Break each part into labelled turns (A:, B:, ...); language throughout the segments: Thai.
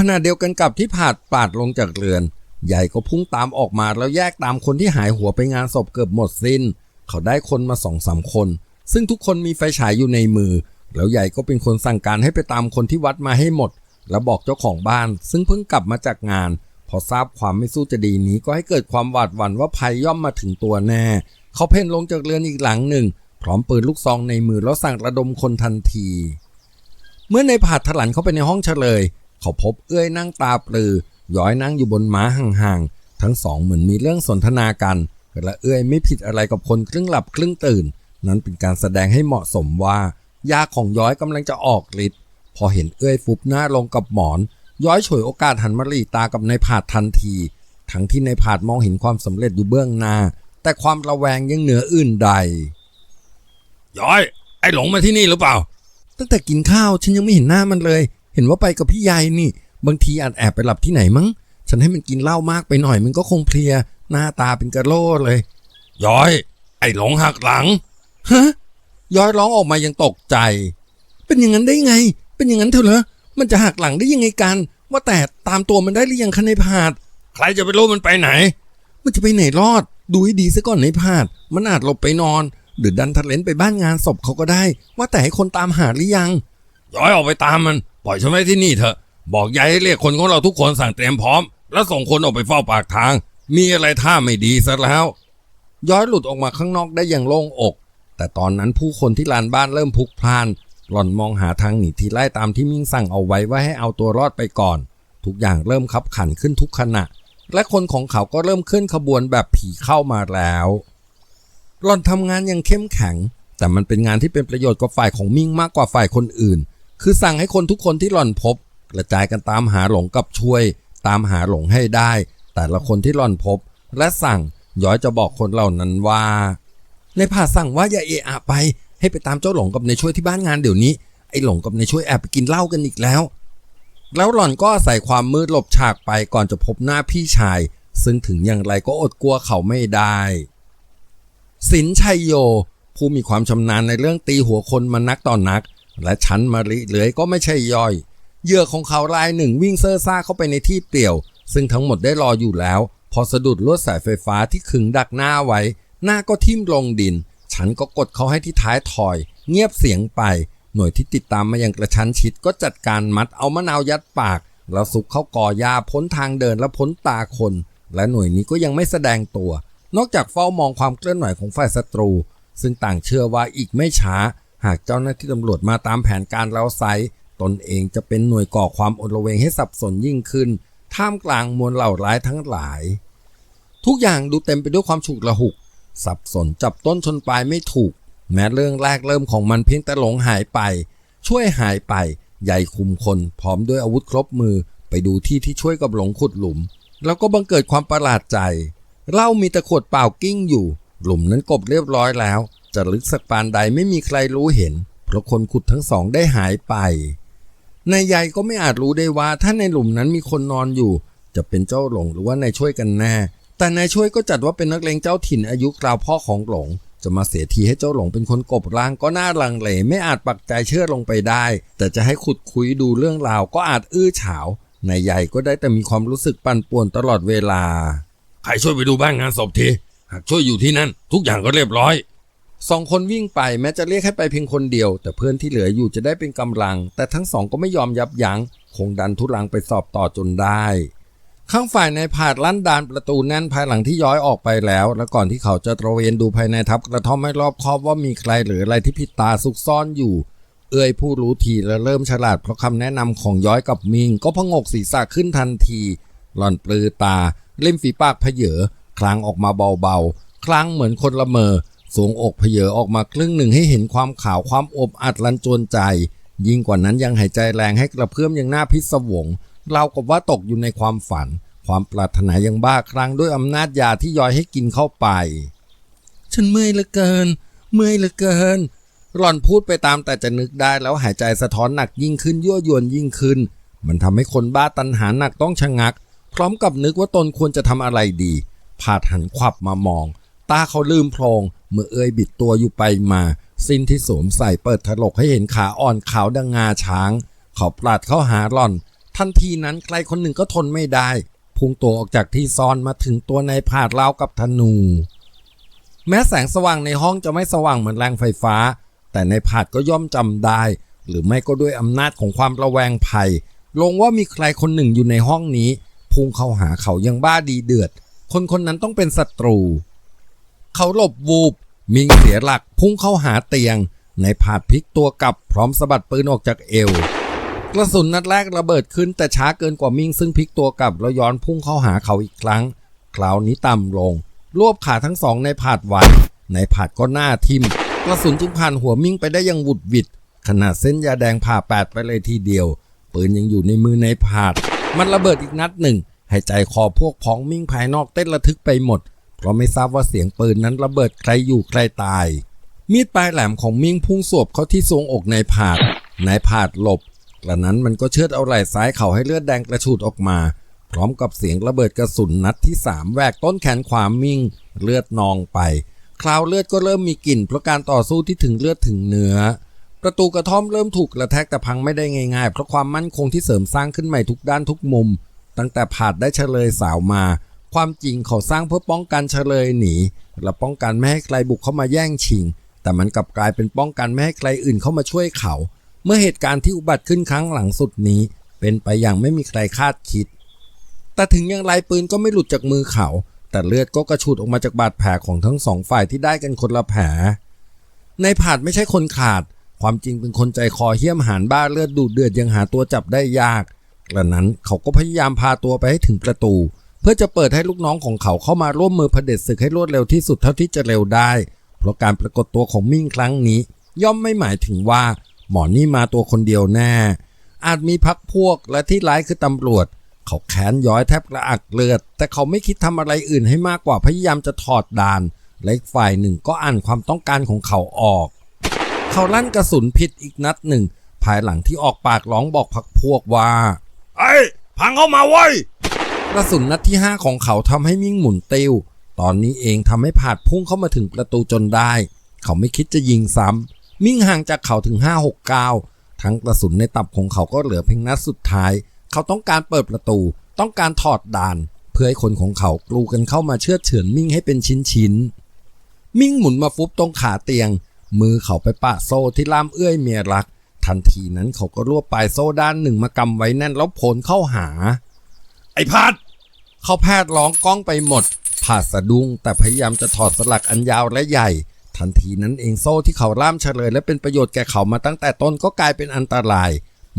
A: ขณะเดียวกันกับที่ผาดปาดลงจากเรือน ใหญ่ก็พุ่งตามออกมาแล้วแยกตามคนที่หายหัวไปงานศพเกือบหมดสิ้น เขาได้คนมาสองสามคน ซึ่งทุกคนมีไฟฉายอยู่ในมือ แล้วใหญ่ก็เป็นคนสั่งการให้ไปตามคนที่วัดมาให้หมด แล้วบอกเจ้าของบ้าน ซึ่งเพิ่งกลับมาจากงาน พอทราบความไม่สู้จะดีนี้ก็ให้เกิดความหวาดหวั่นว่าภัยย่อมมาถึงตัวแน่ เขาเพ่นลงจากเรือนอีกหลังหนึ่ง พร้อมปืนลูกซองในมือแล้วสั่งระดมคนทันที เมื่อในผาดถลันเข้าไปในห้องเฉลย เขาพบเอื้อยนั่งตาปลือ ย้อยนั่งอยู่บนม้าห่างๆ ทั้งสองเหมือนมีเรื่องสนทนากันและเอื้อยไม่ผิดอะไรกับคนครึ่งหลับครึ่งตื่น นั้นเป็นการแสดงให้เหมาะสมว่ายาของย้อยกำลังจะออกฤทธิ์พอเห็นเอื้อยฟุบหน้าลงกับหมอน ย้อยฉวยโอกาสหันมาหลีตากับนายผาดทันที ทั้งที่นายผาดมองเห็นความสำเร็จอยู่เบื้องหน้า แต่ความระแวงยังเหนืออื่นใด
B: ย้อย ไอ้หลงมาที่นี่หรือเปล่า
A: ตั้งแต่กินข้าวฉันยังไม่เห็นหน้ามันเลยเห็นว่าไปกับพี่ใหญ่นี่ บางทีอาจแอบไปหลับที่ไหนมั้ง ฉันให้มันกินเหล้ามากไปหน่อย มันก็คงเพลีย หน้าตาเป็นกระโหลเลย
B: ย้อย ไอ้หลงหักหลัง
A: ฮะ ย้อยร้องออกมายังตกใจ เป็นอย่างนั้นได้ไง เป็นอย่างนั้นเถอะเหรอ มันจะหักหลังได้ยังไงกัน ว่าแต่ตามตัวมันได้หรือยังคะในพาด
B: ใครจะไปรู้มันไปไหน
A: มันจะไปไหนรอด ดูให้ดีซะก่อนในพาด มันอาจหลบไปนอนหรือดันทะเลนไปบ้านงานศพเขาก็ได้ ว่าแต่ให้คนตามหาหรือยัง
B: ย้อยออกไปตามมัน ล่อยฉันไว้ที่นี่เถอะ บอกยายให้เรียกคนของเราทุกคนสั่งเตรียมพร้อม แล้วส่งคนออกไปเฝ้าปากทาง มีอะไรท่าไม่ดีซะแล้ว
A: ย้อยหลุดออกมาข้างนอกได้อย่างโล่งอก แต่ตอนนั้นผู้คนที่ลานบ้านเริ่มพลุกพล่าน หล่อนมองหาทางหนีทีไล่ตามที่มิ่งสั่งเอาไว้ว่าให้เอาตัวรอดไปก่อน ทุกอย่างเริ่มขับขันขึ้นทุกขณะ และคนของเขาก็เริ่มเคลื่อนขบวนแบบผีเข้ามาแล้วหล่อนทำงานอย่างเข้มแข็ง แต่มันเป็นงานที่เป็นประโยชน์กับฝ่ายของมิ่งมากกว่าฝ่ายคนอื่น คือสั่งให้คนทุกคนที่หล่อนพบกระจายกันตามหาหลงกับช่วย ตามหาหลงให้ได้ แต่ละคนที่หล่อนพบ และสั่งย้อยจะบอกคนเหล่านั้นว่า ในผ่าสั่งว่าอย่าเอะอะไป ให้ไปตามเจ้าหลงกับในช่วยที่บ้านงานเดี๋ยวนี้ไอ้หลงกับในช่วยแอบไปกินเหล้ากันอีกแล้ว แล้วหล่อนก็อาศัยความมืดหลบฉากไปก่อนจะพบหน้าพี่ชาย ซึ่งถึงอย่างไรก็อดกลัวเขาไม่ได้สินชัยโย ผู้มีความชำนาญในเรื่องตีหัวคนมานักต่อนนัก และชั้นมาริเหลือยก็ไม่ใช่ย่อย เหยื่อของเขารายหนึ่งวิ่งเซ่อซ่าเข้าไปในที่เปลี่ยว ซึ่งทั้งหมดได้รออยู่แล้ว พอสะดุดลวดสายไฟฟ้าที่ขึงดักหน้าไว้ หน้าก็ทิ่มลงดิน ฉันก็กดเขาให้ที่ท้ายถอย เงียบเสียงไป หน่วยที่ติดตามมาอย่างกระชั้นชิดก็จัดการมัดเอามะนาวยัดปาก แล้วซุกเข้ากอยาพ้นทางเดินและพ้นตาคน และหน่วยนี้ก็ยังไม่แสดงตัว นอกจากเฝ้ามองความเคลื่อนไหวของฝ่ายศัตรู ซึ่งต่างเชื่อว่าอีกไม่ช้า หากเจ้าหน้าที่ตำรวจมาตามแผนการเราไซตนเองจะเป็นหน่วยก่อความอลเวงให้สับสนยิ่งขึ้น ท่ามกลางมวลเหล่าร้ายทั้งหลาย ทุกอย่างดูเต็มไปด้วยความฉุกละหุก สับสนจับต้นชนปลายไม่ถูก แม้เรื่องแรกเริ่มของมันเพียงแต่หลงหายไป ช่วยหายไป ใหญ่คุมคนพร้อมด้วยอาวุธครบมือไปดูที่ที่ช่วยกับหลงขุดหลุม แล้วก็บังเกิดความประหลาดใจเหล้ามีตะขวดเปล่ากิ้งอยู่ หลุมนั้นกบเรียบร้อยแล้ว จะลึกสักปานใดไม่มีใครรู้เห็น เพราะคนขุดทั้งสองได้หายไป นายใหญ่ก็ไม่อาจรู้ได้ว่าถ้าในหลุมนั้นมีคนนอนอยู่ จะเป็นเจ้าหลงหรือว่านายช่วยกันแน่ แต่นายช่วยก็จัดว่าเป็นนักเลงเจ้าถิ่นอายุคราวพ่อของหลง จะมาเสียทีให้เจ้าหลงเป็นคนกบร่างก็น่าลังเลไม่อาจปักใจเชื่อลงไปได้ แต่จะให้ขุดคุยดูเรื่องราวก็อาจอื้อฉาวนายใหญ่ก็ได้แต่มีความรู้สึกปั่นป่วนตลอดเวลา
B: ใครช่วยไปดูบ้านงานศพที หากช่วยอยู่ที่นั่น ทุกอย่างก็เรียบร้อย
A: สองคนวิ่งไปแม้จะเรียกให้ไปเพียงคนเดียว แต่เพื่อนที่เหลืออยู่จะได้เป็นกำลัง แต่ทั้งสองก็ไม่ยอมยับยัง้งคงดันทุลังไปสอบต่อจนได้ ข้างฝ่ายในายผาดลั่นดานประตูแน่นภายหลังที่ย้อยออกไปแล้ว และก่อนที่เขาจะตระเวนดูภายในทับกระท่อมไม่รอบคอบว่ามีใครหรืออะไรที่ผิดตาซุกซ่อนอยู่ เอื้อยผู้รู้ทีและเริ่มฉลาดเพราะคำแนะนำของย้อยกับมิง ก็พงกศีรษะขึ้นทันที หล่อนปลือตา เล่มฝีปากเพเยอคลางออกมาเบาๆคลางเหมือนคนละเมอ สูงอกเพเยอออกมาครึ่งหนึ่งให้เห็นความขาวความอบอัดลันจวนใจ ยิ่งกว่านั้นยังหายใจแรงให้กระเพื่อมยังหน้าพิศวงเรากับว่าตกอยู่ในความฝัน ความปรารถนายังบ้าคลั่งด้วยอำนาจยาที่ย้อยให้กินเข้าไป ฉันเมื่อยเหลือเกิน เมื่อยเหลือเกิน หล่อนพูดไปตามแต่จะนึกได้แล้วหายใจสะท้อนหนักยิ่งขึ้นยั่วยวนยิ่งขึ้น มันทำให้คนบ้าตันหาหนักต้องชะงัก พร้อมกับนึกว่าตนควรจะทำอะไรดีผาดหันขวับมามอง ตาเขาลืมโพลงเมื่อเอ้ยบิดตัวอยู่ไปมา สิ้นที่สวมใส่เปิดถลกให้เห็นขาอ่อนขาวดังงาช้าง เขาปลาดเข้าหาหล่อน ทันทีนั้นใครคนหนึ่งก็ทนไม่ได้ พุ่งตัวออกจากที่ซ่อนมาถึงตัวนายผาดราวกับธนู แม้แสงสว่างในห้องจะไม่สว่างเหมือนแรงไฟฟ้า แต่ในายผาดก็ย่อมจำได้ หรือไม่ก็ด้วยอำนาจของความระแวงภัย ลงว่ามีใครคนหนึ่งอยู่ในห้องนี้ พุ่งเข้าหาเขายังบ้าดีเดือด คนคนนั้นต้องเป็นศัตรู เขาหลบวูบ มิงเสียหลักพุ่งเข้าหาเตียง ในผาดพลิกตัวกลับพร้อมสะบัดปืนออกจากเอว กระสุนนัดแรกระเบิดขึ้นแต่ช้าเกินกว่ามิงซึ่งพลิกตัวกลับแล้วย้อนพุ่งเข้าหาเขาอีกครั้ง คราวนี้ต่ำลง รวบขาทั้งสองในผาดไว้ในผาดก็หน้าทิมกระสุนจึงผ่านหัวมิงไปได้อยังหวุดหวิดขนาดเส้นยาแดงผ่าแปดไปเลยทีเดียว ปืนยังอยู่ในมือในผาด มันระเบิดอีกนัดหนึ่งให้ใจคอพวกพ้องมิ่งภายนอกเต้นระทึกไปหมด เพราะไม่ทราบว่าเสียงปืนนั้นระเบิดใครอยู่ใครตาย มีดปลายแหลมของมิ่งพุ่งสวบเข้าที่ทรวงอกนายผาดนายผาดหลบกระนั้นมันก็เชือดเอาไหล่ซ้ายเขาให้เลือดแดงกระฉูดออกมา พร้อมกับเสียงระเบิดกระสุนนัดที่สามแหวกต้นแขนขวามิ่ง เลือดนองไป คราวเลือดก็เริ่มมีกลิ่นเพราะการต่อสู้ที่ถึงเลือดถึงเนื้อ ประตูกระท่อมเริ่มถูกกระแทกแต่พังไม่ได้ง่ายๆ เพราะความมั่นคงที่เสริมสร้างขึ้นใหม่ทุกด้านทุกมุม ตั้งแต่ผาดได้เฉลยสาวมา ความจริงเขาสร้างเพื่อป้องกันเฉลยหนีและป้องกันไม่ให้ใครบุกเข้ามาแย่งชิง แต่มันกลับกลายเป็นป้องกันไม่ให้ใครอื่นเข้ามาช่วยเขา เมื่อเหตุการณ์ที่อุบัติขึ้นครั้งหลังสุดนี้ เป็นไปอย่างไม่มีใครคาดคิด แต่ถึงอย่างไรปืนก็ไม่หลุดจากมือเขา แต่เลือดก็กระชูดออกมาจากบาดแผลของทั้งสองฝ่ายที่ได้กันคนละแผลในผาดไม่ใช่คนขาด ความจริงเป็นคนใจคอเหี้ยมหานบ้าเลือดดูดเดือดยังหาตัวจับได้ยากกระนั้นเขาก็พยายามพาตัวไปให้ถึงประตู พื่อจะเปิดให้ลูกน้องของเขาเข้ามาร่วมมือเผด็จศึกให้รวดเร็วที่สุดเท่าที่จะเร็วได้ เพราะการปรากฏตัวของมิ่งครั้งนี้ ย่อมไม่หมายถึงว่า หมอนี่มาตัวคนเดียวแน่ อาจมีพักพวกและที่ร้ายคือตำรวจ เขาแขนย้อยแทบกระอักเลือด แต่เขาไม่คิดทำอะไรอื่นให้มากกว่าพยายามจะถอดดาน และอีกฝ่ายหนึ่งก็อ่านความต้องการของเขาออก เขาลั่นกระสุนผิดอีกนัดหนึ่ง ภายหลังที่ออกปากร้องบอกพักพวกว่า
B: ไอ้พังเข้ามาเว้ย
A: กระสุนนัดที่ 5 ของเขาทำให้มิ่งหมุนติวตอนนี้เองทำให้ผาดพุ่งเข้ามาถึงประตูจนได้ เขาไม่คิดจะยิงซ้ำมิ่งห่างจากเขาถึง 5 6 9 ทั้งกระสุนในตับของเขาก็เหลือเพียงนัดสุดท้าย เขาต้องการเปิดประตู ต้องการถอดด่าน เพื่อให้คนของเขากลูกันเข้ามาเชือดเฉือนมิ่งให้เป็นชิ้นๆมิ่งหมุนมาฟุบตรงขาเตียง มือเขาไปปะโซ่ที่ล่ามเอื้อยเมียรัก ทันทีนั้นเขาก็รวบปลายโซ่ด้านหนึ่งมากำไว้แน่นแล้วโผลเข้าหา
B: ไอ้พัด
A: เขาแพทย์ร้องก้องไปหมดผ่าสะดุ้งแต่พยายามจะถอดสลักอันยาวและใหญ่ ทันทีนั้นเองโซ่ที่เขาล่ามเฉลย และเป็นประโยชน์แก่เขามาตั้งแต่ต้นก็กลายเป็นอันตราย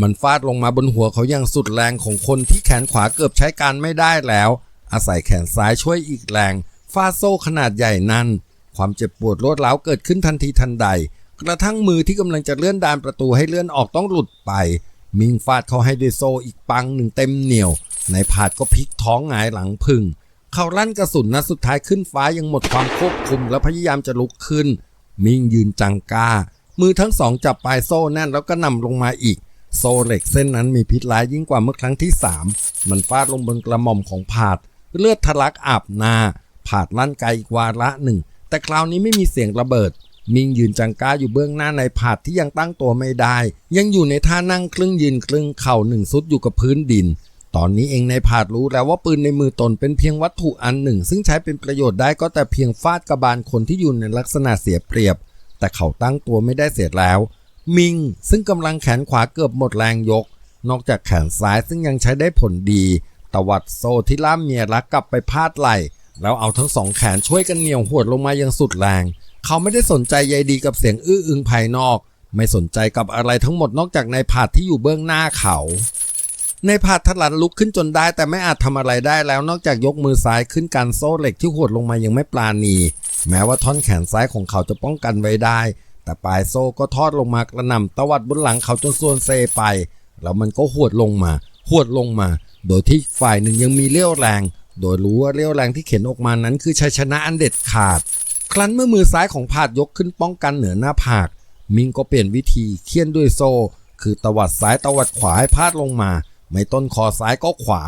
A: มันฟาดลงมาบนหัวเขาอย่างสุดแรงของคนที่แขนขวาเกือบใช้การไม่ได้แล้ว อาศัยแขนซ้ายช่วยอีกแรงฟาดโซ่ขนาดใหญ่นั้น ความเจ็บปวดรวดร้าวเกิดขึ้นทันทีทันใด กระทั่งมือที่กำลังจะเลื่อนดานประตูให้เลื่อนออกต้องหลุดไป มิงฟาดเขาให้ด้วยโซ่อีกปังหนึ่งเต็มเหนียว ในผาดก็พลิกท้องหงายหลังพึ่ง เขาลั่นกระสุนนัดสุดท้ายขึ้นฟ้ายังหมดความควบคุมและพยายามจะลุกขึ้น มิงยืนจังกามือทั้งสองจับปลายโซ่แน่นแล้วก็นำลงมาอีก โซ่เหล็กเส้นนั้นมีพิษร้ายยิ่งกว่าเมื่อครั้งที่สามมันฟาดลงบนกระหม่อมของผาด เลือดทะลักอาบหน้าผาดลั่นไกลอีกวาระหนึ่ง แต่คราวนี้ไม่มีเสียงระเบิด มิงยืนจังก้าอยู่เบื้องหน้าในผาดที่ยังตั้งตัวไม่ได้ ยังอยู่ในท่านั่งครึ่งยืนครึ่งเข่าหนึ่งซุดอยู่กับพื้นดิน ตอนนี้เองในผาดรู้แล้วว่าปืนในมือตนเป็นเพียงวัตถุอันหนึ่ง ซึ่งใช้เป็นประโยชน์ได้ก็แต่เพียงฟาดกระบาลคนที่อยู่ในลักษณะเสียเปรียบ แต่เขาตั้งตัวไม่ได้เสียแล้ว มิง ซึ่งกำลังแขนขวาเกือบหมดแรงยก นอกจากแขนซ้ายซึ่งยังใช้ได้ผลดีตวัดโซที่ล่ามเมียรักกลับไปพาดไหล่แล้วเอาทั้งสองแขนช่วยกันเหนี่ยวหวดลงมายังสุดแรง เขาไม่ได้สนใจใยดีกับเสียงอื้ออึงภายนอก ไม่สนใจกับอะไรทั้งหมดนอกจากในผาดที่อยู่เบื้องหน้าเขา ในผาดทลันลุกขึ้นจนได้ แต่ไม่อาจทำอะไรได้แล้วนอกจากยกมือซ้ายขึ้นกันโซ่เหล็กที่หดลงมายังไม่ปราณี แม้ว่าท่อนแขนซ้ายของเขาจะป้องกันไว้ได้ แต่ปลายโซ่ก็ทอดลงมากระหน่ำตวัดบนหลังเขาจนส่วนเซไป แล้วมันก็หวดลงมาหวดลงมา โดยที่ฝ่ายหนึ่งยังมีเลี้ยวแรง โดยรู้ว่าเลี้ยวแรงที่เข็นออกมานั้น คือชัยชนะอันเด็ดขาด ครั้นเมื่อมือซ้ายของผาดยกขึ้นป้องกันเหนือหน้าผาก มิงก็เปลี่ยนวิธีเคี่ยนด้วยโซ่ คือตวัดซ้ายตวัดขวาให้พาดลงมา ไม่ต้นคอซ้ายก็ขวา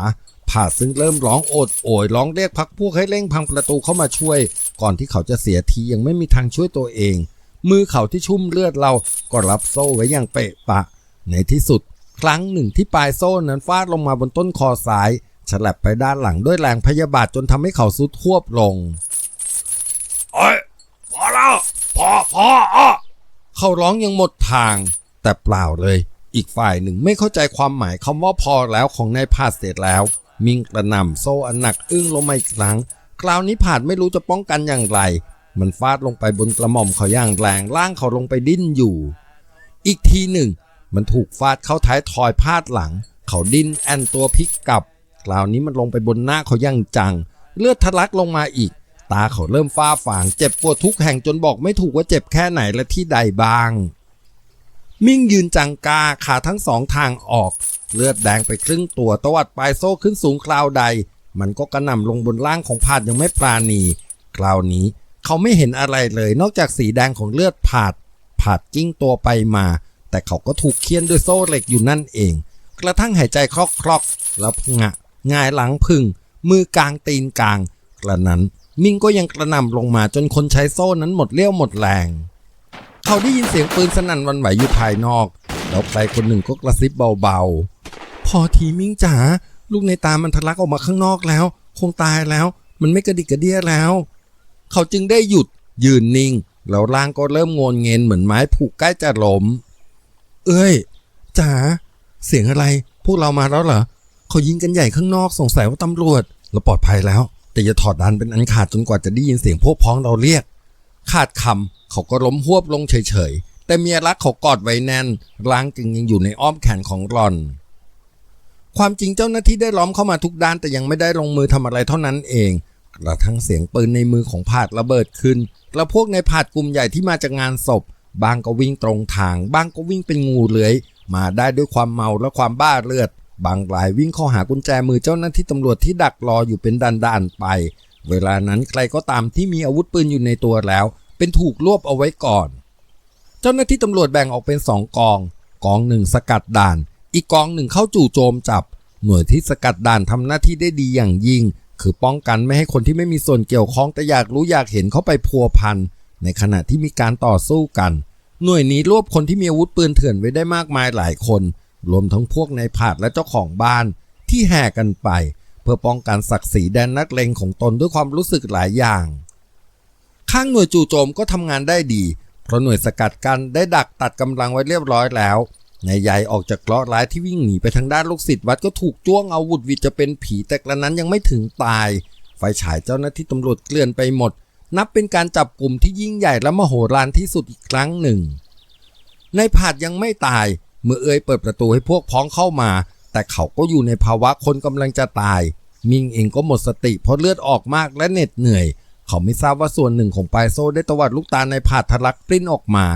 A: ผาดซึ่งเริ่มร้องโอดโอยร้องเรียกพักพวกให้เร่งพังประตูเข้ามาช่วย ก่อนที่เขาจะเสียทียังไม่มีทางช่วยตัวเอง มือเขาที่ชุ่มเลือดเราก็รับโซ่ไว้อย่างเปะปะ ในที่สุด ครั้งหนึ่งที่ปลายโซ่นั้นฟาดลงมาบนต้นคอซ้ายฉลับไปด้านหลังด้วยแรงพยาบาทจนทำให้เขาสุดทวบลง
B: เอ้ยพอแล้วพอพออะ
A: เขาร้องยังหมดทาง แต่เปล่าเลย อีกฝ่ายหนึ่งไม่เข้าใจความหมายคำว่าพอแล้วของนายพาดเสร็จแล้ว มิงกระหน่ำโซ่อันหนักอึ้งลงมาอีกครั้ง คราวนี้ผาดไม่รู้จะป้องกันอย่างไร มันฟาดลงไปบนกระหม่อมเขาอย่างแรงล่างเขาลงไปดิ้นอยู่ อีกทีหนึ่ง มันถูกฟาดเข้าท้ายทอยพาดหลัง เขาดิ้นแอนตัวพลิกกลับคราวนี้มันลงไปบนหน้าเขาอย่างจัง เลือดทะลักลงมาอีก ตาเขาเริ่มฟ้าฝางเจ็บปวดทุกแห่งจนบอกไม่ถูกว่าเจ็บแค่ไหนและที่ใดบ้าง มิ่งยืนจังกาขาทั้งสองทางออก เลือดแดงไปครึ่งตัวตวัดปลายโซ่ขึ้นสูงคราวใด มันก็กระหน่ำลงบนล่างของผาดยังไม่ปราณี คราวนี้เขาไม่เห็นอะไรเลยนอกจากสีแดงของเลือดผาดผาดกิ้งตัวไปมา แต่เขาก็ถูกเคี่ยนด้วยโซ่เหล็กอยู่นั่นเอง กระทั่งหายใจคลอกคลอกๆแล้วงะงายหลังพึ่ง มือกลางตีนกลาง กระนั้นมิ่งก็ยังกระนำลงมาจนคนใช้โซ่นั้นหมดเลี้ยวหมดแรง เขาได้ยินเสียงปืนสนั่นวันไหวอยู่ภายนอก แล้วใครคนหนึ่งก็กระซิบเบาๆ พอทีมิ่งจ๋าลูกในตามันทะลักออกมาข้างนอกแล้ว คงตายแล้ว มันไม่กระดิกกระเดี้ยแล้ว เขาจึงได้หยุดยืนนิ่ง แล้วร่างก็เริ่มงนเงินเหมือนไม้ผูกใกล้จะล้ม เอ้ยจ๋าเสียงอะไร พวกเรามาแล้วเหรอเขายิงกันใหญ่ข้างนอกสงสัยว่าตำรวจเราปลอดภัยแล้ว แต่อย่าถอดดันเป็นอันขาดจนกว่าจะได้ยินเสียงพวกพ้องเราเรียก ขาดคำเขาก็ล้มหวบลงเฉยๆ แต่เมียรักเขากอดไว้แน่น ร่างจึงยังอยู่ในอ้อมแขนของรอน ความจริงเจ้าหน้าที่ได้ล้อมเข้ามาทุกด้านแต่ยังไม่ได้ลงมือทำอะไรเท่านั้นเองกระทั่งเสียงปืนในมือของผาดระเบิดขึ้น แล้วพวกในผาดกลุ่มใหญ่ที่มาจากงานศพ บางก็วิ่งตรงทาง บางก็วิ่งเป็นงูเลื้อย มาได้ด้วยความเมาและความบ้าเลือด บางรายวิ่งเข้าหากุญแจมือเจ้าหน้าที่ตำรวจที่ดักรออยู่เป็นดันๆไป เวลานั้นใครก็ตามที่มีอาวุธปืนอยู่ในตัวแล้ว เป็นถูกรวบเอาไว้ก่อน เจ้าหน้าที่ตำรวจแบ่งออกเป็นสองกอง กองหนึ่งสกัดด่าน อีกกองหนึ่งเข้าจู่โจมจับ หน่วยที่สกัดด่านทำหน้าที่ได้ดีอย่างยิ่ง คือป้องกันไม่ให้คนที่ไม่มีส่วนเกี่ยวข้องแต่อยากรู้อยากเห็นเข้าไปพัวพันในขณะที่มีการต่อสู้กัน หน่วยนี้รวบคนที่มีอาวุธปืนเถื่อนไว้ได้มากมายหลายคน รวมทั้งพวกในายผาดและเจ้าของบ้านที่แห่กันไป เพื่อป้องกันศักดิ์ศรีแดนนักเลงของตนด้วยความรู้สึกหลายอย่าง ข้างหน่วยจู่โจมก็ทำงานได้ดี เพราะหน่วยสกัดกันได้ดักตัดกำลังไว้เรียบร้อยแล้วนายใหญ่ออกจากเคราะห์ร้ายที่วิ่งหนีไปทางด้านลูกศิษย์วัดก็ถูกจ้วงเอาวุดวิดจะเป็นผีแต่กระนั้นยังไม่ถึงตาย ไฟฉายเจ้าหน้าที่ตำรวจเกลื่อนไปหมด นับเป็นการจับกลุ่มที่ยิ่งใหญ่และมโหฬารที่สุดอีกครั้งหนึ่งในายผาดยังไม่ตาย เมื่อเอ่ยเปิดประตูให้พวกพ้องเข้ามา แต่เขาก็อยู่ในภาวะคนกำลังจะตาย มิงเองก็หมดสติเพราะเลือดออกมากและเหน็ดเหนื่อย เขาไม่ทราบว่าส่วนหนึ่งของปลายโซ่ได้ตวัดลูกตาในผาดทะลักปลิ้นออกมา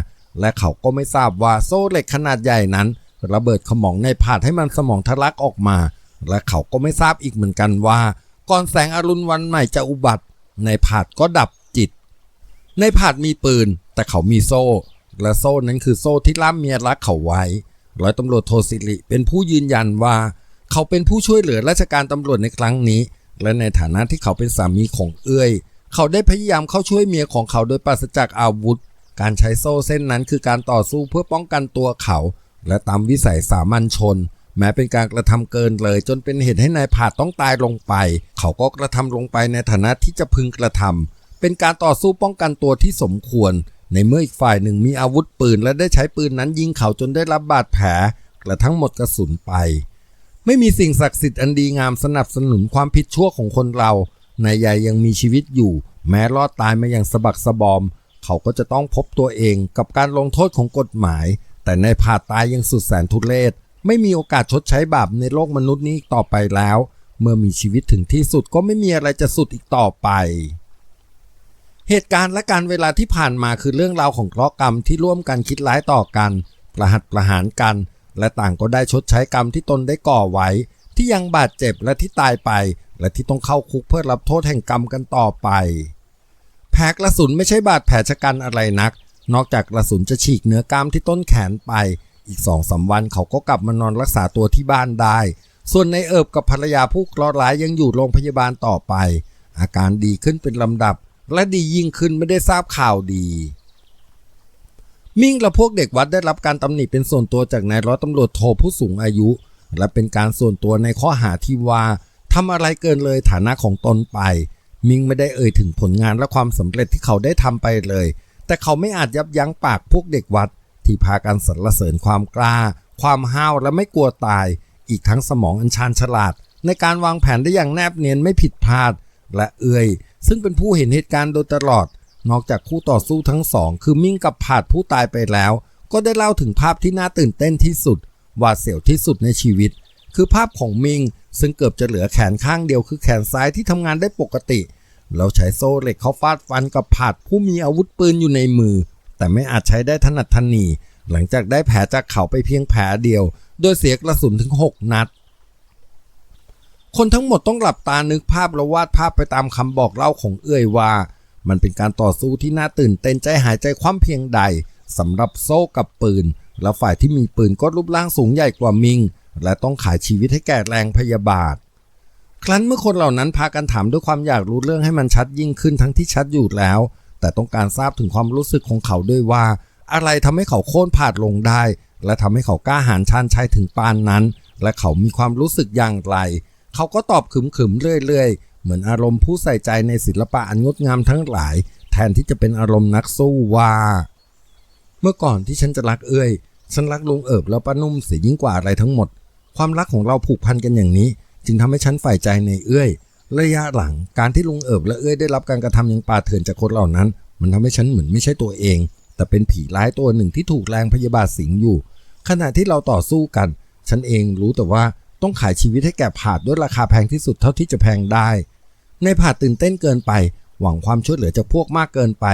A: และเขาก็ไม่ทราบว่าโซ่เหล็กขนาดใหญ่นั้น ระเบิดขมองในผาดให้มันสมองทะลักออกมา และเขาก็ไม่ทราบอีกเหมือนกันว่า ก่อนแสงอรุณวันใหม่จะอุบัติ ในผาดก็ดับจิต ในผาดมีปืน แต่เขามีโซ่ และโซ่นั้นคือโซ่ที่ล่ามเมียรักเขาไว้ ร้อยตำรวจโทสิริเป็นผู้ยืนยันว่า เขาเป็นผู้ช่วยเหลือราชการตำรวจในครั้งนี้ และในฐานะที่เขาเป็นสามีของเอื้อย เขาได้พยายามเข้าช่วยเมียของเขาโดยปราศจากอาวุธ การใช้โซ่เส้นนั้นคือการต่อสู้เพื่อป้องกันตัวเขา และตามวิสัยสามัญชน แม้เป็นการกระทำเกินเลย จนเป็นเหตุให้นายผาดต้องตายลงไป เขาก็กระทำลงไปในฐานะที่จะพึงกระทำเป็นการต่อสู้ป้องกันตัวที่สมควร ในเมื่ออีกฝ่ายหนึ่งมีอาวุธปืน และได้ใช้ปืนนั้นยิงเขาจนได้รับบาดแผลกระทั่งหมดกระสุนไป ไม่มีสิ่งศักดิ์สิทธิ์อันดีงามสนับสนุนความผิดชั่วของคนเรานายใหญ่ยังมีชีวิตอยู่ แม้รอดตายมาอย่างสะบักสะบอม เขาก็จะต้องพบตัวเองกับการลงโทษของกฎหมาย แต่ในผ่าตายยังสุดแสนทุเรศไม่มีโอกาสชดใช้บาปในโลกมนุษย์นี้ต่อไปแล้ว เมื่อมีชีวิตถึงที่สุดก็ไม่มีอะไรจะสุดอีกต่อไป เหตุการณ์และการเวลาที่ผ่านมาคือเรื่องราวของเคราะห์กรรมที่ร่วมกันคิดร้ายต่อกัน ประหัตประหารกัน และต่างก็ได้ชดใช้กรรมที่ตนได้ก่อไว้ ที่ยังบาดเจ็บและที่ตายไป และที่ต้องเข้าคุกเพื่อรับโทษแห่งกรรมกันต่อไป แผลกระสุนไม่ใช่บาดแผลชะกันอะไรนัก นอกจากกระสุนจะฉีกเนื้อกล้ามที่ต้นแขนไป อีกสองสาวันเขาก็กลับมานอนรักษาตัวที่บ้านได้ ส่วนในเอิบกับภรรยาผู้เคราะห์ร้ายยังอยู่โรงพยาบาลต่อไป อาการดีขึ้นเป็นลำดับ และดียิ่งขึ้นไม่ได้ทราบข่าวดี มิ่งและพวกเด็กวัดได้รับการตำหนิเป็นส่วนตัวจากนายร้อยตำรวจโทผู้สูงอายุ และเป็นการส่วนตัวในข้อหาที่ว่าทำอะไรเกินเลยฐานะของตนไป มิงไม่ได้เอ่ยถึงผลงานและความสำเร็จที่เขาได้ทำไปเลย แต่เขาไม่อาจยับยั้งปากพวกเด็กวัด ที่พากันสรรเสริญความกล้า ความห้าวและไม่กลัวตาย อีกทั้งสมองอันชาญฉลาด ในการวางแผนได้อย่างแนบเนียนไม่ผิดพลาด และเอ่ย ซึ่งเป็นผู้เห็นเหตุการณ์โดยตลอด นอกจากคู่ต่อสู้ทั้งสอง คือมิ่งกับผาดผู้ตายไปแล้ว ก็ได้เล่าถึงภาพที่น่าตื่นเต้นที่สุดหวาดเสียวที่สุดในชีวิต คือภาพของมิง ซึ่งเกือบจะเหลือแขนข้างเดียวคือแขนซ้ายที่ทำงานได้ปกติ เราใช้โซ่เหล็กเขาฟาดฟันกับผาดผู้มีอาวุธปืนอยู่ในมือ แต่ไม่อาจใช้ได้ถนัดทันนีหลังจากได้แผลจากเขาไปเพียงแผลเดียว โดยเสียกระสุนถึง 6 นัด คนทั้งหมดต้องหลับตานึกภาพและวาดภาพไปตามคำบอกเล่าของเอื้อยว่า มันเป็นการต่อสู้ที่น่าตื่นเต้นใจหายใจคว่ำเพียงใดสำหรับโซ่กับปืน และฝ่ายที่มีปืนก็รูปร่างสูงใหญ่กว่ามิง และต้องขายชีวิตให้แก่แรงพยาบาท ครั้นเมื่อคนเหล่านั้นพากันถามด้วยความอยากรู้เรื่องให้มันชัดยิ่งขึ้นทั้งที่ชัดอยู่แล้ว แต่ต้องการทราบถึงความรู้สึกของเขาด้วยว่า อะไรทำให้เขาโค่นผาดลงได้ และทำให้เขากล้าหาญชันชัยถึงปานนั้น และเขามีความรู้สึกอย่างไร เขาก็ตอบขึมๆเรื่อยๆ เหมือนอารมณ์ผู้ใส่ใจในศิลปะอันงดงามทั้งหลาย แทนที่จะเป็นอารมณ์นักสู้ว่า เมื่อก่อนที่ฉันจะรักเอ้ยฉันรักลุงเอิบแล้วป้านุ่มเสียยิ่งกว่าอะไรทั้งหมด ความรักของเราผูกพันกันอย่างนี้ จึงทำให้ฉันใฝ่ใจในเอ้ยระยะหลังการที่ลุงเอิบและเอ้ยได้รับการกระทำอย่างป่าเถื่อนจากคนเหล่านั้น มันทำให้ฉันเหมือนไม่ใช่ตัวเอง แต่เป็นผีร้ายตัวหนึ่งที่ถูกแรงพยาบาทสิงอยู่ ขณะที่เราต่อสู้กัน ฉันเองรู้แต่ว่า ต้องขายชีวิตให้แก่ผาดด้วยราคาแพงที่สุดเท่าที่จะแพงได้ ในผาดตื่นเต้นเกินไป หวังความช่วยเหลือจากพวกมากเกินไป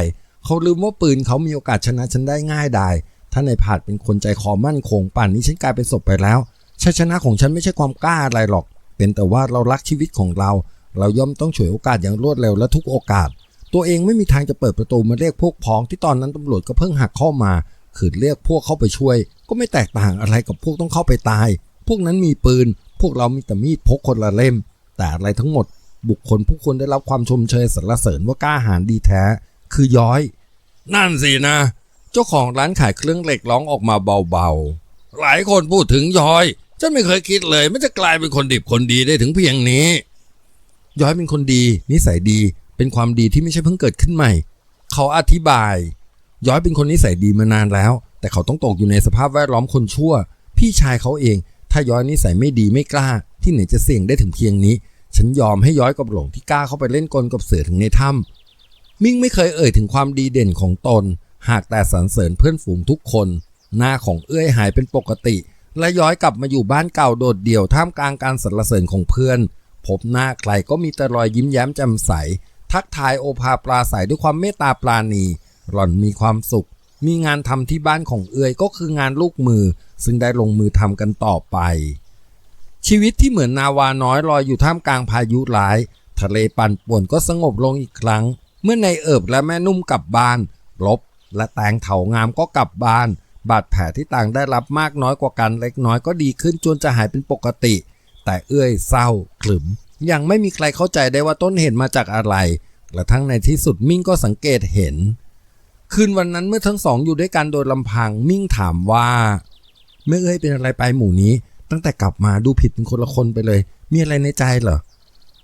A: เขาลืมว่าปืนเขามีโอกาสชนะฉันได้ง่ายดายถ้าในผาดเป็นคนใจคอมั่นคงป่านนี้ฉันกลายเป็นศพไปแล้วชัยชนะของฉันไม่ใช่ความกล้าอะไรหรอก เป็นแต่ว่าเรารักชีวิตของเรา เราย่อมต้องฉวยโอกาสอย่างรวดเร็วและทุกโอกาส ตัวเองไม่มีทางจะเปิดประตูมาเรียกพวกพ้องที่ตอนนั้นตำรวจก็เพิ่งหักเข้ามาขืนเรียกพวกเข้าไปช่วย ก็ไม่แตกต่างอะไรกับพวกต้องเข้าไปตาย พวกนั้นมีปืน พวกเรามีแต่มีดพกคนละเล่ม แต่อะไรทั้งหมด บุคคลผู้ควรได้รับความชมเชยสรรเสริญว่ากล้าหาญดีแท้ คือย้อย
B: นั่นสินะ
A: เจ้าของร้านขายเครื่องเหล็กร้องออกมาเบาๆ
B: หลายคนพูดถึงย้อย ฉันไม่เคยคิดเลยมันจะกลายเป็นคนดิบคนดีได้ถึงเพียงนี้
A: ย้อยเป็นคนดี นิสัยดีเป็นความดีที่ไม่ใช่เพิ่งเกิดขึ้นใหม่ เขาอธิบาย ย้อยเป็นคนนิสัยดีมานานแล้ว แต่เขาต้องตกอยู่ในสภาพแวดล้อมคนชั่ว พี่ชายเขาเอง ถ้าย้อยนิสัยไม่ดีไม่กล้า ที่ไหนจะเสี่ยงได้ถึงเพียงนี้ ฉันยอมให้ย้อยกับหลงที่กล้าเข้าไปเล่นกลกับเสือถึงในถ้ำมิ่งไม่เคยเอ่ยถึงความดีเด่นของตน หากแต่สรรเสริญเพื่อนฝูงทุกคน หน้าของเอื้อยหายเป็นปกติ และย้อยกลับมาอยู่บ้านเก่าโดดเดี่ยวท่ามกลางการสรรเสริญของเพื่อน พบหน้าใครก็มีแต่รอยยิ้มแย้มแจ่มใส ทักทายโอภาปราศัยด้วยความเมตตาปราณี หล่อนมีความสุข มีงานทำที่บ้านของเอื้อยก็คืองานลูกมือ ซึ่งได้ลงมือทำกันต่อไป ชีวิตที่เหมือนนาวาน้อยลอยอยู่ท่ามกลางพายุร้าย ทะเลปั่นป่วนก็สงบลงอีกครั้ง เมื่อนายเอิบและแม่นุ่มกลับบ้าน ลบ และแตงเถางามก็กลับบ้าน บาดแผลที่ต่างได้รับมากน้อยกว่ากันเล็กน้อยก็ดีขึ้นจนจะหายเป็นปกติ แต่เอื้อยเศร้าขลึมยังไม่มีใครเข้าใจได้ว่าต้นเหตุมาจากอะไรและทั้งในที่สุดมิ่งก็สังเกตเห็น คืนวันนั้นเมื่อทั้งสองอยู่ด้วยกันโดยลำพังมิ่งถามว่าแม่เอ้ยเป็นอะไรไปหมู่นี้ ตั้งแต่กลับมาดูผิดเป็นคนละคนไปเลย มีอะไรในใจเหรอ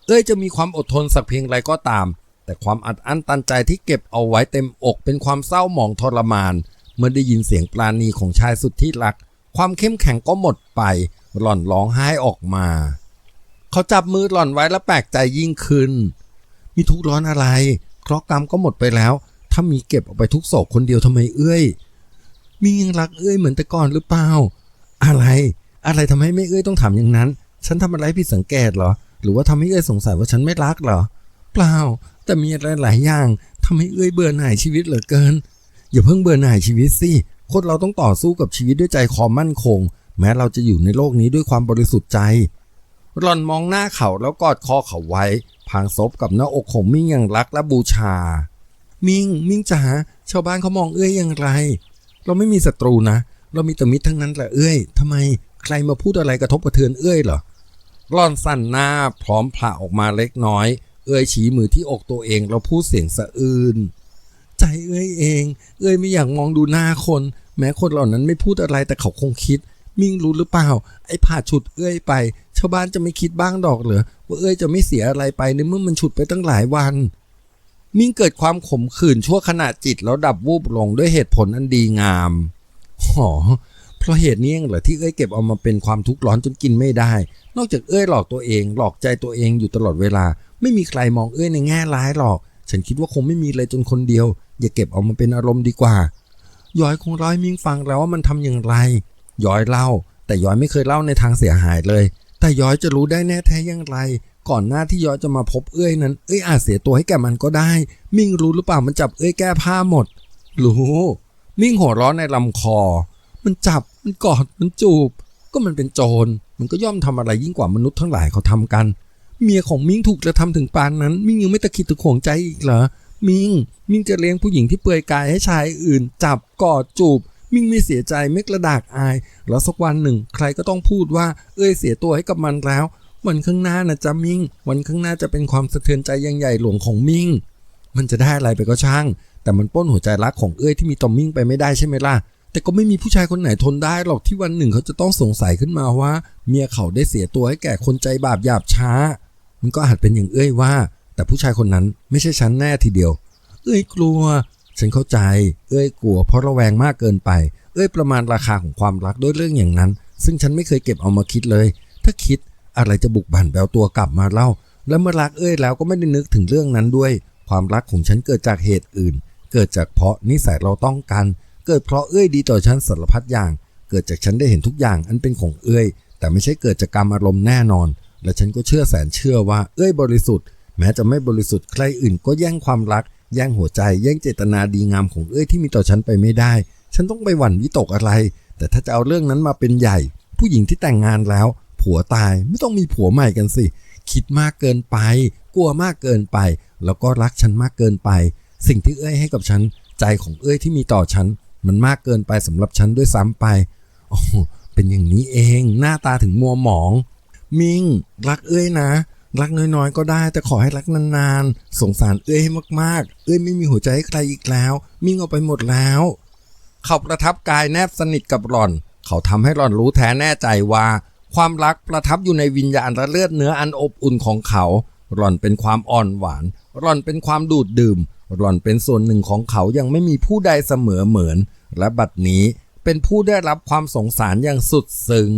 A: เอ้ยจะมีความอดทนสักเพียงไรก็ตาม แต่ความอัดอั้นตันใจที่เก็บเอาไว้เต็มอกเป็นความเศร้าหมองทรมาน เมื่อได้ยินเสียงปราณีของชายสุดที่รัก ความเข้มแข็งก็หมดไป หล่อนร้องไห้ออกมา เขาจับมือหล่อนไว้และแปลกใจยิ่งขึ้น มีทุกข์ร้อนอะไร เคราะห์กรรมก็หมดไปแล้ว ถ้ามีเก็บเอาไปทุกโศกคนเดียวทำไมเอ้ย มียังรักเอ้ยเหมือนแต่ก่อนหรือเปล่า อะไร อะไรทำให้ไม่เอ้ยต้องถามอย่างนั้น ฉันทำอะไรผิดสังเกตเหรอ หรือว่าทำให้เอ้ยสงสัยว่าฉันไม่รักเหรอ เปล่า แต่มีอะไรหลายอย่างทำให้เอ้ยเบื่อหน่ายชีวิตเหลือเกิน อย่าเพิ่งเบื่อหน่ายชีวิตสิคนเราต้องต่อสู้กับชีวิตด้วยใจคอมั่นคง แม้เราจะอยู่ในโลกนี้ด้วยความบริสุทธิ์ใจหล่อนมองหน้าเขาแล้วกอดคอเขาไว้พางซบกับหน้าอกของมิ่งอย่างรักและบูชา มิ่งมิ่งจ๋าชาวบ้านเขามองเอ้ยอย่างไร เราไม่มีศัตรูนะ เรามีแต่มิตรทั้งนั้นแหละเอ้ยทำไมใครมาพูดอะไรกระทบกระเทือนเอ้ยเหรอหล่อนสั่นหน้าพร้อมผละออกมาเล็กน้อย เอ้ยชี้มือที่อกตัวเองแล้วพูดเสียงสะอื้นใจเอ้ยเอง เอ้ยไม่อยากมองดูหน้าคน แม้คนเหล่านั้นไม่พูดอะไรแต่เขาคงคิด มิ่งรู้หรือเปล่า ไอ้ผ่าฉุดเอ้ยไป ชาวบ้านจะไม่คิดบ้างดอกเหรอว่าเอ้ยจะไม่เสียอะไรไปในเมื่อมันฉุดไปตั้งหลายวัน มิ่งเกิดความขมขื่นชั่วขณะจิตแล้วดับวูบลงด้วยเหตุผลอันดีงามหอเพราะเหตุนี้เองเหรอที่เอ้ยเก็บเอามาเป็นความทุกข์ร้อนจนกินไม่ได้ นอกจากเอ้ยหลอกตัวเอง หลอกใจตัวเองอยู่ตลอดเวลา ไม่มีใครมองเอ้ยในแง่ร้ายหรอก ฉันคิดว่าคงไม่มีเลยจนคนเดียว อย่าเก็บเอามาเป็นอารมณ์ดีกว่า ย้อยคงเล่าให้มิ่งฟังแล้วว่ามันทำอย่างไร ย้อยเล่า แต่ย้อยไม่เคยเล่าในทางเสียหายเลย แต่ย้อยจะรู้ได้แน่แท้อย่างไร ก่อนหน้าที่ย้อยจะมาพบเอ้ยนั้น เอ้ยอาจเสียตัวให้แก่มันก็ได้ มิ่งรู้หรือเปล่ามันจับเอ้ยแก้ผ้าหมด รู้ มิ่งหัวร้อนในลำคอ มันจับ มันกอด มันจูบ ก็มันเป็นโจร มันก็ย่อมทำอะไรยิ่งกว่ามนุษย์ทั้งหลายเขาทำกัน เมียของมิ่งถูกกระทำถึงปานนั้น มิ่งยังไม่ตะคิดตะขวงใจอีกเหรอ มิงมิงจะเลี้ยงผู้หญิงที่เปลือยกายให้ชายอื่น จับ กอด จูบมิงไม่เสียใจไม่กระดากอาย แล้วสักวันหนึ่ง ใครก็ต้องพูดว่า เอ้ยเสียตัวให้กับมันแล้ว วันข้างหน้านะจ๊ะมิง วันข้างหน้าจะเป็นความสะเทือนใจยังใหญ่หลวงของมิง มันจะได้อะไรไปก็ช่าง แต่มันป้นหัวใจรักของเอ้ยที่มีต่อมิงไปไม่ได้ใช่ไหมล่ะ แต่ก็ไม่มีผู้ชายคนไหนทนได้หรอกที่วันหนึ่งเขาจะต้องสงสัยขึ้นมาว่า เมียเขาได้เสียตัวให้แก่คนใจบาปหยาบช้า มันก็อาจเป็นอย่างเอ้ยว่า แต่ผู้ชายคนนั้นไม่ใช่ฉันแน่ทีเดียว เอ้ยกลัว ฉันเข้าใจ เอ้ยกลัวเพราะระแวงมากเกินไป เอ้ยประมาณราคาของความรักด้วยเรื่องอย่างนั้น ซึ่งฉันไม่เคยเก็บเอามาคิดเลย ถ้าคิด อะไรจะบุกบั่นแปลตัวกลับมาเล่า แล้วเมื่อรักเอ้ยแล้วก็ไม่ได้นึกถึงเรื่องนั้นด้วย ความรักของฉันเกิดจากเหตุอื่น เกิดจากเพราะนิสัยเราต้องกัน เกิดเพราะเอ้ยดีต่อฉันสารพัดอย่าง เกิดจากฉันได้เห็นทุกอย่างอันเป็นของเอ้ยแต่ไม่ใช่เกิดจากกรรมอารมณ์แน่นอน และฉันก็เชื่อแสนเชื่อว่าเอ้ยบริสุทธิ์ แม้จะไม่บริสุทธิ์ใครอื่น ก็แย่งความรัก แย่งหัวใจ แย่งเจตนาดีงามของเอ้ยที่มีต่อฉันไปไม่ได้ ฉันต้องไปหวั่นวิตกอะไร แต่ถ้าจะเอาเรื่องนั้นมาเป็นใหญ่ ผู้หญิงที่แต่งงานแล้ว ผัวตายไม่ต้องมีผัวใหม่กันสิ คิดมากเกินไป กลัวมากเกินไป แล้วก็รักฉันมากเกินไป สิ่งที่เอ้ยให้กับฉัน ใจของเอ้ยที่มีต่อฉัน มันมากเกินไปสำหรับฉันด้วยซ้ำไปโอ้เป็นอย่างนี้เองหน้าตาถึงมัวหมอง มิงรักเอ้ยนะ รักน้อยๆ ก็ได้แต่ขอให้รักนานๆ สงสารเอ้ยให้มากๆ เอ้ยไม่มีหัวใจให้ใครอีกแล้ว มิงเอาไปหมดแล้วเขาประทับกายแนบสนิทกับหล่อน เขาทำให้หล่อนรู้แท้แน่ใจว่า ความรักประทับอยู่ในวิญญาณและเลือดเนื้ออันอบอุ่นของเขา หล่อนเป็นความอ่อนหวาน หล่อนเป็นความดูดดื่ม หล่อนเป็นส่วนหนึ่งของเขายังไม่มีผู้ใดเสมอเหมือน และบัดนี้เป็นผู้ได้รับความสงสารอย่างสุดซึ้ง